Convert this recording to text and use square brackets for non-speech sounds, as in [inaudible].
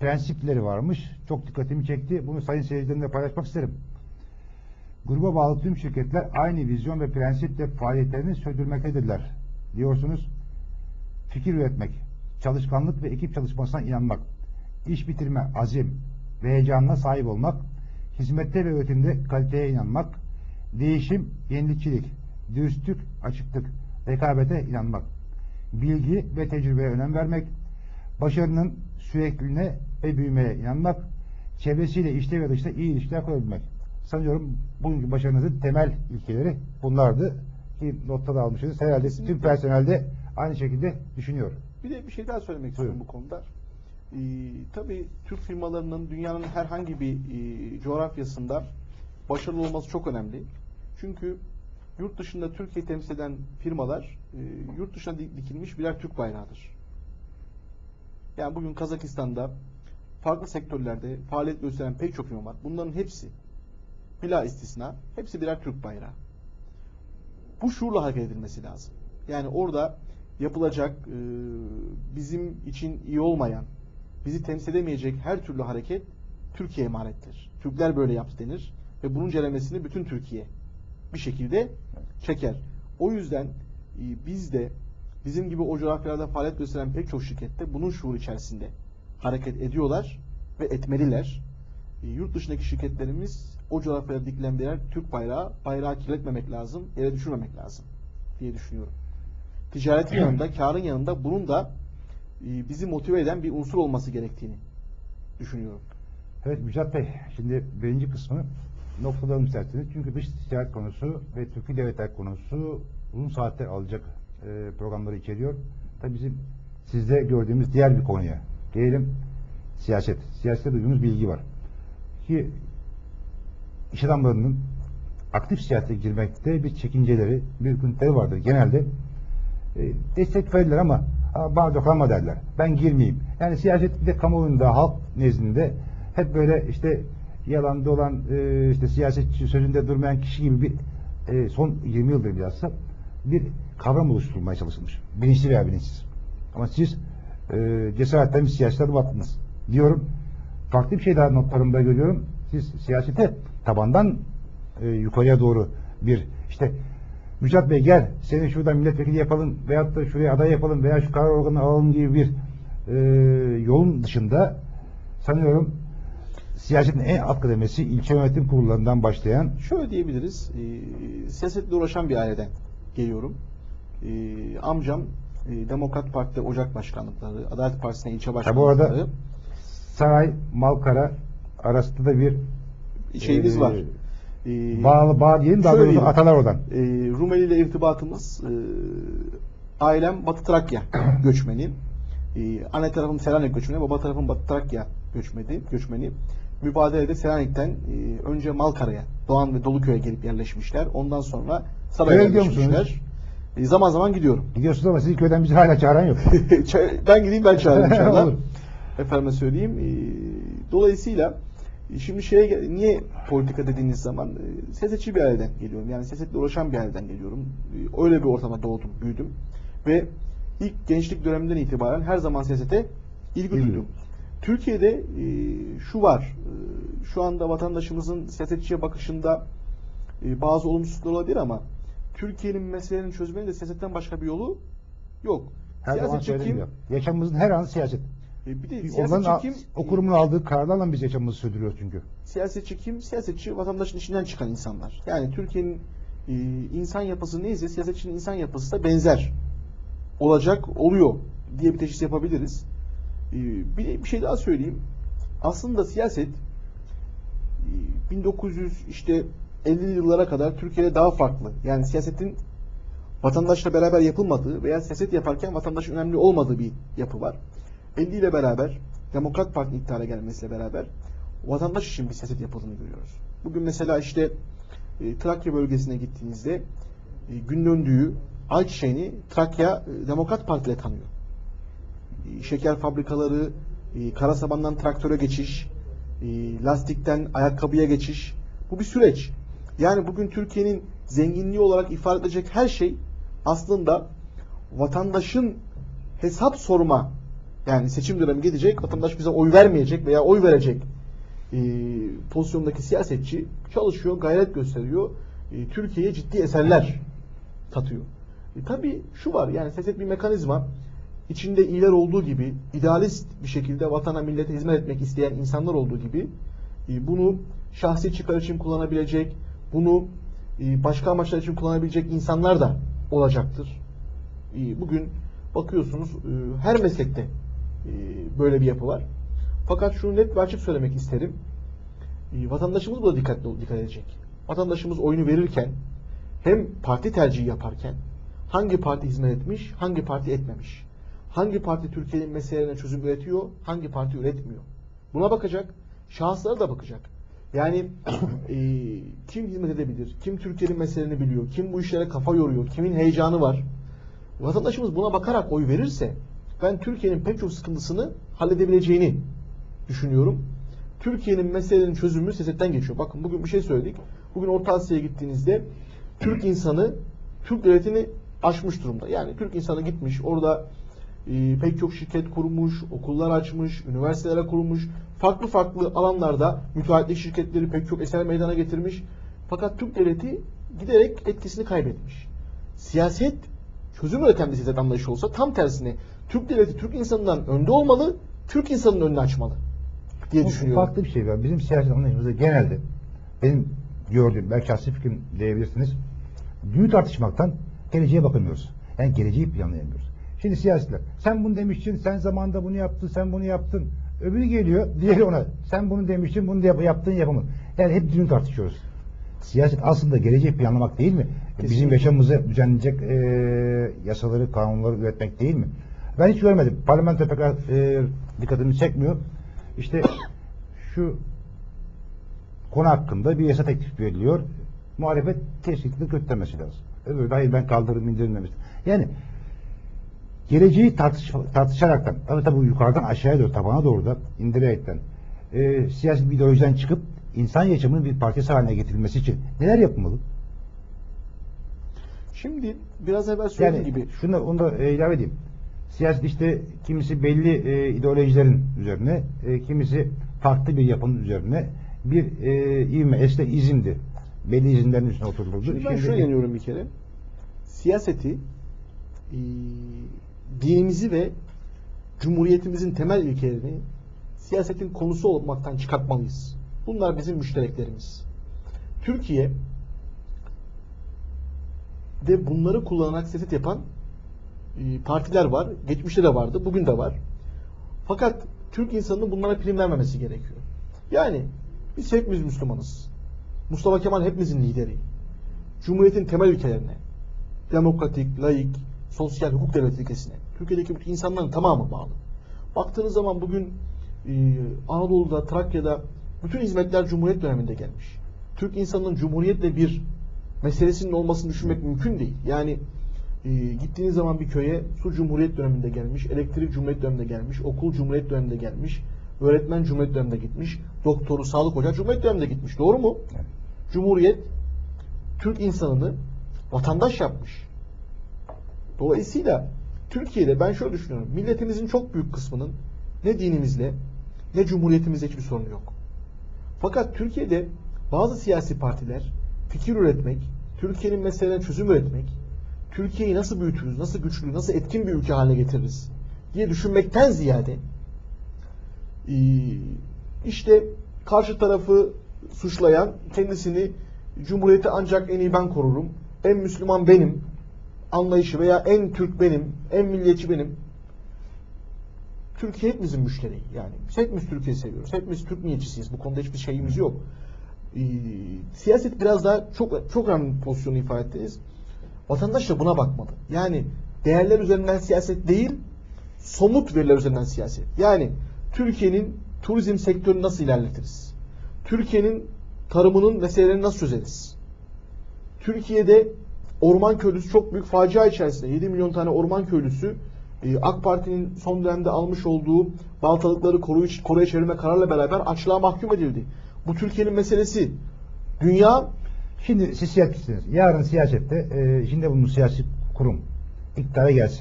prensipleri varmış. Çok dikkatimi çekti. Bunu sayın seyircilerimle paylaşmak isterim. Gruba bağlı tüm şirketler aynı vizyon ve prensiple faaliyetlerini sürdürmektedirler. Diyorsunuz. Fikir üretmek, çalışkanlık ve ekip çalışmasına inanmak, iş bitirme, azim ve heyecanına sahip olmak, hizmette ve üretimde kaliteye inanmak, değişim, yenilikçilik, dürüstlük, açıklık, rekabete inanmak, bilgi ve tecrübeye önem vermek, başarının sürekliliğine ve büyümeye inanmak, çevresiyle işte ve dışta iyi ilişkiler kurabilmek. Sanıyorum bugünkü başarınızın temel ilkeleri bunlardı ki notta da almışsınız. Herhalde tüm personelde aynı şekilde düşünüyor. Bir de bir şey daha söylemek istiyorum Buyurun. bu konuda. Ee, tabii Türk firmalarının dünyanın herhangi bir e, coğrafyasında başarılı olması çok önemli. Çünkü yurt dışında Türkiye temsil eden firmalar e, yurt dışına di- dikilmiş birer Türk bayrağıdır. Yani bugün Kazakistan'da farklı sektörlerde faaliyet gösteren pek çok firma var. Bunların hepsi bila istisna hepsi birer Türk bayrağı. Bu şuurla hareket edilmesi lazım. Yani orada yapılacak e, bizim için iyi olmayan, bizi temsil edemeyecek her türlü hareket Türkiye'ye emanettir. Türkler böyle yaptı denir ve bunun ceremesini bütün Türkiye bir şekilde çeker. O yüzden e, biz de bizim gibi o coğrafyalarda faaliyet gösteren pek çok şirkette bunun şuuru içerisinde hareket ediyorlar ve etmeliler. E, yurt dışındaki şirketlerimiz o coğrafyada dikilen birer Türk bayrağı, bayrağı kirletmemek lazım, yere düşürmemek lazım diye düşünüyorum. Ticaretin yanında, karın yanında bunun da e, bizi motive eden bir unsur olması gerektiğini düşünüyorum. Evet Müjdat Bey, şimdi birinci kısmı noktalayalım isterseniz. Çünkü dış ticaret konusu ve Türkiye devletler konusu uzun saatler alacak e, programları içeriyor. Tabii bizim sizde gördüğümüz diğer bir konuya gelelim. Siyaset. Siyasette duyduğumuz bilgi var. Ki iş adamlarının aktif siyasete girmekte bir çekinceleri, bir hükümetleri vardır. Genelde e, destek verirler ama "Aa, bana dokunma derler. Ben girmeyeyim. Yani siyaset bir de kamuoyunda, halk nezdinde hep böyle işte yalan dolan e, işte siyasetçi sözünde durmayan kişi gibi bir e, son 20 yıldır bilhassa bir kavram oluşturulmaya çalışılmış. Bilinçli veya bilinçsiz. Ama siz e, cesaretten bir siyasete adım attınız. Diyorum. Farklı bir şey daha notlarımda görüyorum. Siz siyasete tabandan e, yukarıya doğru bir işte Müjdat Bey gel seni şuradan milletvekili yapalım veyahut da şuraya aday yapalım veya şu karar organı alalım gibi bir e, yolun dışında sanıyorum siyasetin en alt kademesi ilçe yönetim kurullarından başlayan Şöyle diyebiliriz, e, siyasetle uğraşan bir aileden geliyorum. E, amcam Demokrat Parti'de Ocak Başkanlıkları, Adalet Partisi'ne ilçe Ha, bu başkanlıkları arada Saray, Malkara arasında da bir şeyimiz e, var. E, bağlı bağ diyelim daha doğrusu atalar oradan. e, Rumeli ile irtibatımız e, ailem Batı Trakya [clears throat] göçmeni. E, anne tarafım Selanik göçmeni, baba tarafım Batı Trakya göçmeni. göçmeni. Mübadelede Selanik'ten e, önce Malkara'ya, Doğan ve Doluköy'e gelip yerleşmişler. Ondan sonra Saray'a gidiyor yerleşmişler. E, zaman zaman gidiyorum. Gidiyorsunuz ama sizin köyden bizi hala çağıran yok. [laughs] Ben gideyim ben çağırayım [laughs] inşallah. Olur. Efendime söyleyeyim. E, dolayısıyla e, şimdi şeye niye politika dediğiniz zaman e, siyasetçi bir aileden geliyorum. Yani siyasetle uğraşan bir aileden geliyorum. E, öyle bir ortama doğdum, büyüdüm. Ve ilk gençlik döneminden itibaren her zaman siyasete ilgi duydum. Türkiye'de e, şu var. e, şu anda vatandaşımızın siyasetçiye bakışında e, bazı olumsuzluklar olabilir ama Türkiye'nin meselelerini çözmenin de siyasetten başka bir yolu yok. Her zaman Siyasetçi kim? söyleniyor. Yaşamımızın her anı siyaset. E, bir de Onların siyasetçi a- kim? o kurumun aldığı kararlarla biz yaşamımızı sürdürüyoruz çünkü. Siyasetçi kim? Siyasetçi vatandaşın içinden çıkan insanlar. Yani Türkiye'nin e, insan yapısı neyse siyasetçinin insan yapısı da benzer olacak, oluyor diye bir teşhis yapabiliriz. E, bir, de bir şey daha söyleyeyim. Aslında siyaset e, 1900 işte 50'li yıllara kadar Türkiye'de daha farklı. Yani siyasetin vatandaşla beraber yapılmadığı veya siyaset yaparken vatandaşın önemli olmadığı bir yapı var. 50 ile beraber Demokrat Parti'nin iktidara gelmesiyle beraber vatandaş için bir siyaset yapıldığını görüyoruz. Bugün mesela işte e, Trakya bölgesine gittiğinizde e, gün döndüğü ayçiçeğini Trakya e, Demokrat Parti ile tanıyor. E, şeker fabrikaları, e, kara traktöre geçiş, e, lastikten ayakkabıya geçiş. Bu bir süreç. Yani bugün Türkiye'nin zenginliği olarak ifade edilecek her şey aslında vatandaşın hesap sorma Yani seçim dönemi gidecek, vatandaş bize oy vermeyecek veya oy verecek e, pozisyondaki siyasetçi çalışıyor, gayret gösteriyor. E, Türkiye'ye ciddi eserler katıyor. E, tabii şu var yani siyaset bir mekanizma. İçinde iyiler olduğu gibi, idealist bir şekilde vatana millete hizmet etmek isteyen insanlar olduğu gibi e, bunu şahsi çıkar için kullanabilecek, bunu e, başka amaçlar için kullanabilecek insanlar da olacaktır. E, Bugün bakıyorsunuz e, her meslekte böyle bir yapı var. Fakat şunu net ve açık söylemek isterim. Vatandaşımız buna dikkatli dikkat edecek. Vatandaşımız oyunu verirken hem parti tercihi yaparken hangi parti hizmet etmiş, hangi parti etmemiş. Hangi parti Türkiye'nin meselelerine çözüm üretiyor, hangi parti üretmiyor. Buna bakacak, şahıslara da bakacak. Yani [clears throat] e, kim hizmet edebilir, kim Türkiye'nin meselelerini biliyor, kim bu işlere kafa yoruyor, kimin heyecanı var. Vatandaşımız buna bakarak oy verirse ben Türkiye'nin pek çok sıkıntısını halledebileceğini düşünüyorum. Türkiye'nin meselelerinin çözümü siyasetten geçiyor. Bakın bugün bir şey söyledik. Bugün Orta Asya'ya gittiğinizde Türk insanı Türk devletini aşmış durumda. Yani Türk insanı gitmiş orada e, pek çok şirket kurmuş, okullar açmış, üniversitelere kurmuş. Farklı farklı alanlarda müteahhitlik şirketleri pek çok eser meydana getirmiş. Fakat Türk devleti giderek etkisini kaybetmiş. Siyaset çözüm üreten bir siyaset anlayışı olsa tam tersine Türk devleti Türk insanından önde olmalı, Türk insanının önünü açmalı diye Bu düşünüyorum. Farklı bir şey var. Bizim siyaset anlayışımızda genelde benim gördüğüm, belki şahsi fikrim diyebilirsiniz. Düğü tartışmaktan geleceğe bakamıyoruz. Yani geleceği planlayamıyoruz. Şimdi siyasetler, sen bunu demiştin, sen zamanında bunu yaptın, sen bunu yaptın. Öbürü geliyor, diğeri ona, sen bunu demiştin, bunu da yap- yaptın, yapamadın. Yani hep düğün tartışıyoruz. Siyaset aslında geleceği planlamak değil mi? Bizim Kesinlikle. yaşamımızı düzenleyecek e, yasaları, kanunları üretmek değil mi? Ben hiç görmedim. Parlamento pek e, dikkatimi çekmiyor. İşte [coughs] şu konu hakkında bir yasa teklif veriliyor. Muhalefet kesinlikle kötülemesi lazım. Öbürü hayır ben kaldırırım indirilmemiş. Yani geleceği tartış, tartışaraktan ama tabii yukarıdan aşağıya doğru tabana doğru da indirerekten e, siyasi ideolojiden çıkıp insan yaşamının bir parçası haline getirilmesi için neler yapılmalı? Şimdi biraz evvel söylediğim Yani gibi şunu onu da e, ilave edeyim. Siyaset işte kimisi belli e, ideolojilerin üzerine, e, kimisi farklı bir yapının üzerine bir e, ivme, esne izindi. Belli izinlerin üstüne oturuldu. Şimdi ben Şimdi- şöyle inanıyorum bir kere. Siyaseti e, dinimizi ve cumhuriyetimizin temel ilkelerini siyasetin konusu olmaktan çıkartmalıyız. Bunlar bizim müştereklerimiz. Türkiye ve bunları kullanarak siyaset yapan e, partiler var. Geçmişte de vardı, bugün de var. Fakat Türk insanının bunlara prim vermemesi gerekiyor. Yani biz hepimiz Müslümanız. Mustafa Kemal hepimizin lideri. Cumhuriyetin temel ilkelerine, demokratik, laik, sosyal hukuk devleti ilkesine, Türkiye'deki bütün insanların tamamı bağlı. Baktığınız zaman bugün e, Anadolu'da, Trakya'da bütün hizmetler Cumhuriyet döneminde gelmiş. Türk insanının Cumhuriyetle bir meselesinin olmasını düşünmek mümkün değil. Yani e, gittiğiniz zaman bir köye su Cumhuriyet döneminde gelmiş, elektrik Cumhuriyet döneminde gelmiş, okul Cumhuriyet döneminde gelmiş, öğretmen Cumhuriyet döneminde gitmiş, doktoru, sağlık hoca Cumhuriyet döneminde gitmiş. Doğru mu? Evet. Cumhuriyet Türk insanını vatandaş yapmış. Dolayısıyla Türkiye'de ben şöyle düşünüyorum. Milletimizin çok büyük kısmının ne dinimizle ne cumhuriyetimizle hiçbir sorunu yok. Fakat Türkiye'de bazı siyasi partiler fikir üretmek, Türkiye'nin meselelerine çözüm üretmek, Türkiye'yi nasıl büyütürüz, nasıl güçlü, nasıl etkin bir ülke haline getiririz diye düşünmekten ziyade ee, işte karşı tarafı suçlayan kendisini Cumhuriyeti ancak en iyi ben korurum, en Müslüman benim anlayışı veya en Türk benim, en milliyetçi benim. Türkiye hepimizin müşteriği yani. Biz hepimiz Türkiye'yi seviyoruz. Hepimiz Türk milliyetçisiyiz. Bu konuda hiçbir şeyimiz yok. Ee, siyaset biraz daha çok çok önemli bir pozisyonu ifade ettiniz. Vatandaş da buna bakmalı. Yani değerler üzerinden siyaset değil, somut veriler üzerinden siyaset. Yani Türkiye'nin turizm sektörünü nasıl ilerletiriz? Türkiye'nin tarımının meselelerini nasıl çözeriz? Türkiye'de orman köylüsü çok büyük facia içerisinde. 7 milyon tane orman köylüsü e, AK Parti'nin son dönemde almış olduğu baltalıkları koruya, koruya çevirme kararla beraber açlığa mahkum edildi. Bu Türkiye'nin meselesi. Dünya Şimdi siz siyasetçisiniz. Yarın siyasette e, içinde bulunduğunuz siyasi kurum iktidara gelse